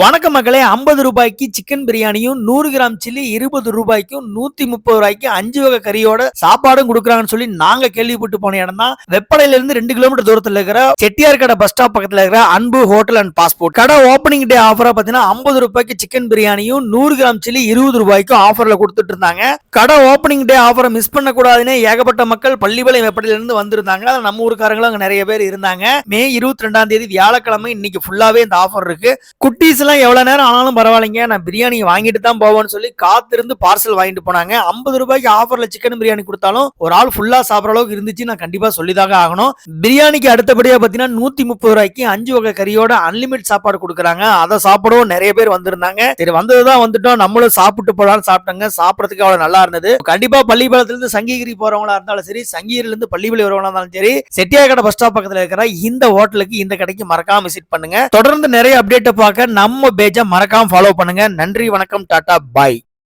வணக்கம் மக்களே ஐம்பது ரூபாய்க்கு சிக்கன் பிரியாணியும் நூறு கிராம் சில்லி இருபது ரூபாய்க்கும் நூத்தி முப்பது ரூபாய்க்கு அஞ்சு வகை கறியோட சாப்பாடும் கொடுக்குறாங்கன்னு சொல்லி நாங்க கேள்விப்பட்டு போன இடம் தான். வெப்படையில இருந்து ரெண்டு கிலோமீட்டர் தூரத்துல இருக்கிற செட்டியார் கடை பஸ் ஸ்டாப் பக்கத்துல இருக்கிற அன்பு ஹோட்டல் அண்ட் பாஸ்போர்ட் கடை ஓப்பனிங் டே ஆஃபரா பாத்தீங்கன்னா ஐம்பது ரூபாய்க்கு சிக்கன் பிரியாணியும் நூறு கிராம் சில்லி இருபது ரூபாய்க்கும் ஆஃபர்ல கொடுத்துட்டு இருந்தாங்க. கடை ஓப்பனிங் டே ஆஃபரை மிஸ் பண்ண கூடாதுன்னு ஏகப்பட்ட மக்கள் பள்ளிப்பாளையம் வெப்படையில இருந்து வந்திருந்தாங்க. நம்ம ஊருக்காரங்களும் அங்க நிறைய பேர் இருந்தாங்க. மே இருபத்தி ரெண்டாம் தேதி வியாழக்கிழமை இன்னைக்கு ஃபுல்லாவே இந்த ஆஃபர் இருக்கு. குட்டீஸ் எல்லாம் எவ்வளவு நேரம் ஆனாலும் பரவாயில்லைங்க. நான் பிரியாணி வாங்கிட்டு தான் போவேன்னு சொல்லி காத்திருந்து பார்சல் வாங்கிட்டு போனாங்க. ஐம்பது ரூபாய்க்கு ஆஃபர்ல சிக்கன் பிரியாணி கொடுத்தாலும் ஒரு ஆள் ஃபுல்லா சாப்பிட்ற அளவுக்கு இருந்துச்சு. நான் கண்டிப்பா சொல்லிதாக ஆகணும். பிரியாணிக்கு அடுத்தபடியா பாத்தீங்கன்னா நூத்தி முப்பது ரூபாய்க்கு அஞ்சு வகை கறியோட அன்லிமிட் சாப்பாடு கொடுக்குறாங்க. அதை சாப்பிடவும் நிறைய பேர் வந்திருந்தாங்க. சரி வந்ததுதான் வந்துட்டோம். நம்மளும் சாப்பிட்டு போலான்னு சாப்பிட்டாங்க. சாப்பிடறதுக்கு அவ்வளவு நல்லா இருந்தது. கண்டிப்பா பள்ளிப்பாளத்துல இருந்து சங்ககிரி போறவங்களா இருந்தாலும் சரி சங்ககிரில இருந்து பள்ளிப்பாளையம் வரவங்களா இருந்தாலும் சரி செட்டியார்கடை பஸ் ஸ்டாப் பக்கத்துல இருக்கிற இந்த ஹோட்டலுக்கு இந்த கடைக்கு மறக்காம விசிட் பண்ணுங்க. தொடர்ந்து நிறைய அப்டேட்டை பார்க்க. நம்ம நம்ம பேஜை மறக்காம ஃபாலோ பண்ணுங்க. நன்றி வணக்கம் டாடா பாய்.